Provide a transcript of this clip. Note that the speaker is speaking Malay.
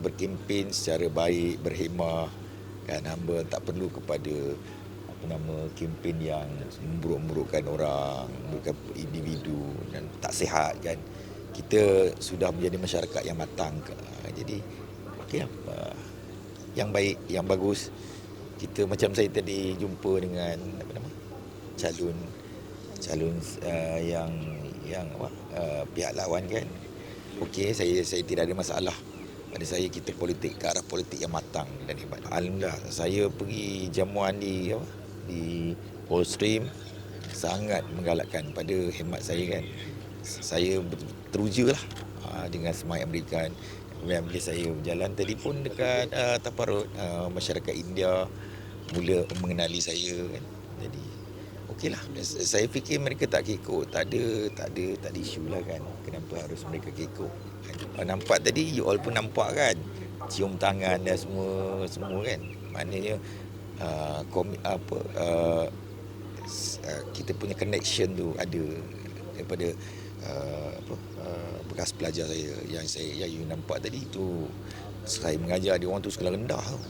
berkempen secara baik, berhemah kan hamba tak perlu kepada apa nama kempen yang memburuk-burukkan orang, memburukkan individu dan tak sihat kan. Kita sudah menjadi masyarakat yang matang. Ah, Jadi okey lah. Yang baik, yang bagus. Kita macam saya tadi jumpa dengan apa nama? calon calon uh, yang yang apa uh, pihak lawan kan. Okey, saya saya tidak ada masalah. Pada saya kita politik ke arah politik yang matang dan hebat. Alhamdulillah saya pergi jamuan di apa di Polstream sangat menggalakkan pada hemat saya kan. Saya teruja lah uh, dengan semangat mereka. Kemudian bila saya berjalan tadi pun dekat uh, taparut uh, masyarakat India mula mengenali saya kan. Jadi okeylah saya fikir mereka tak kekok tak ada tak ada tak ada isu lah kan. Kenapa harus mereka kekok nampak tadi you all pun nampak kan? Cium tangan dan semua semua kan? Maknanya uh, komik apa uh, uh, kita punya connection tu ada daripada uh, apa uh, bekas pelajar saya. Yang saya yang you nampak tadi tu saya mengajar dia orang tu sekolah rendah tau